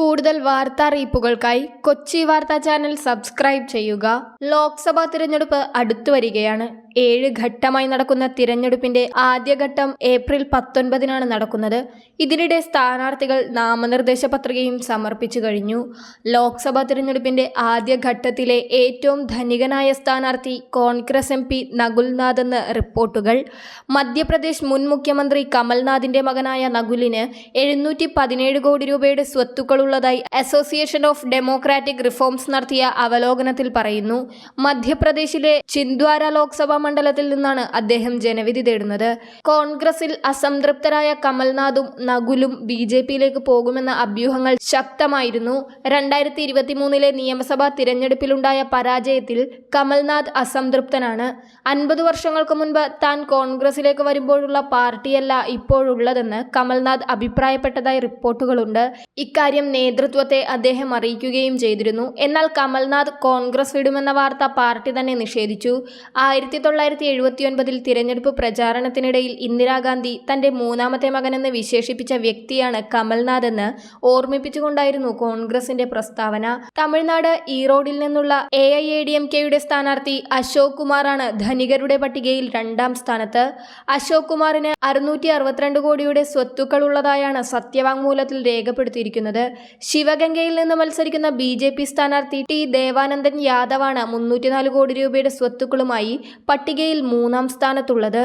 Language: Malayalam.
കൂടുതൽ വാർത്താ അറിയിപ്പുകൾക്കായി കൊച്ചി വാർത്താ ചാനൽ സബ്സ്ക്രൈബ് ചെയ്യുക. ലോക്സഭാ തിരഞ്ഞെടുപ്പ് അടുത്തു വരികയാണ്. ഏഴ് ഘട്ടമായി നടക്കുന്ന തിരഞ്ഞെടുപ്പിന്റെ ആദ്യഘട്ടം ഏപ്രിൽ പത്തൊൻപതിനാണ് നടക്കുന്നത്. ഇതിനിടെ സ്ഥാനാർത്ഥികൾ നാമനിർദ്ദേശ പത്രികയും സമർപ്പിച്ചു കഴിഞ്ഞു. ലോക്സഭാ തിരഞ്ഞെടുപ്പിന്റെ ആദ്യഘട്ടത്തിലെ ഏറ്റവും ധനികനായ സ്ഥാനാർത്ഥി കോൺഗ്രസ് എം പി നകുൽനാഥ് എന്ന് റിപ്പോർട്ടുകൾ. മധ്യപ്രദേശ് മുൻ മുഖ്യമന്ത്രി കമൽനാഥിന്റെ മകനായ നകുലിന് എഴുന്നൂറ്റി പതിനേഴ് കോടി രൂപയുടെ സ്വത്തുക്കളുള്ളതായി അസോസിയേഷൻ ഓഫ് ഡെമോക്രാറ്റിക് റിഫോംസ് നടത്തിയ അവലോകനത്തിൽ പറയുന്നു. മധ്യപ്രദേശിലെ ചിന്ദ്വാര ലോക്സഭാ മണ്ഡലത്തിൽ നിന്നാണ് അദ്ദേഹം ജനവിധി തേടുന്നത്. കോൺഗ്രസിൽ അസംതൃപ്തരായ കമൽനാഥും നകുലും ബി ജെ പിയിലേക്ക് പോകുമെന്ന അഭ്യൂഹങ്ങൾ ശക്തമായിരുന്നു. രണ്ടായിരത്തി ഇരുപത്തിമൂന്നിലെ നിയമസഭാ തിരഞ്ഞെടുപ്പിലുണ്ടായ പരാജയത്തിൽ കമൽനാഥ് അസംതൃപ്തനാണ്. അൻപത് വർഷങ്ങൾക്ക് മുൻപ് താൻ കോൺഗ്രസിലേക്ക് വരുമ്പോഴുള്ള പാർട്ടിയല്ല ഇപ്പോഴുള്ളതെന്ന് കമൽനാഥ് അഭിപ്രായപ്പെട്ടതായി റിപ്പോർട്ടുകളുണ്ട്. ഇക്കാര്യം നേതൃത്വത്തെ അദ്ദേഹം അറിയിക്കുകയും ചെയ്തിരുന്നു. എന്നാൽ കമൽനാഥ് കോൺഗ്രസ് വിടുമെന്ന വാർത്ത പാർട്ടി തന്നെ നിഷേധിച്ചു. ആയിരത്തി തൊള്ളായിരത്തി എഴുപത്തിയൊൻപതിൽ തിരഞ്ഞെടുപ്പ് പ്രചാരണത്തിനിടയിൽ ഇന്ദിരാഗാന്ധി തന്റെ മൂന്നാമത്തെ മകനെന്ന് വിശേഷിപ്പിച്ച വ്യക്തിയാണ് കമൽനാഥ് എന്ന് ഓർമ്മിപ്പിച്ചുകൊണ്ടായിരുന്നു കോൺഗ്രസിന്റെ പ്രസ്താവന. തമിഴ്നാട് ഈറോഡിൽ നിന്നുള്ള A I A D M കെയുടെ സ്ഥാനാർത്ഥി അശോക് കുമാറാണ് ധനികരുടെ പട്ടികയിൽ രണ്ടാം സ്ഥാനത്ത്. അശോക് കുമാറിന് അറുന്നൂറ്റി അറുപത്തിരണ്ട് കോടിയുടെ സ്വത്തുക്കൾ ഉള്ളതായാണ് സത്യവാങ്മൂലത്തിൽ രേഖപ്പെടുത്തിയിരിക്കുന്നത്. ശിവഗംഗയിൽ നിന്ന് മത്സരിക്കുന്ന ബി ജെ പി സ്ഥാനാർത്ഥി ടി ദേവാനന്ദൻ യാദവാണ് മുന്നൂറ്റിനാല് കോടി രൂപയുടെ സ്വത്തുക്കളുമായി പട്ടികയിൽ മൂന്നാം സ്ഥാനത്തുള്ളത്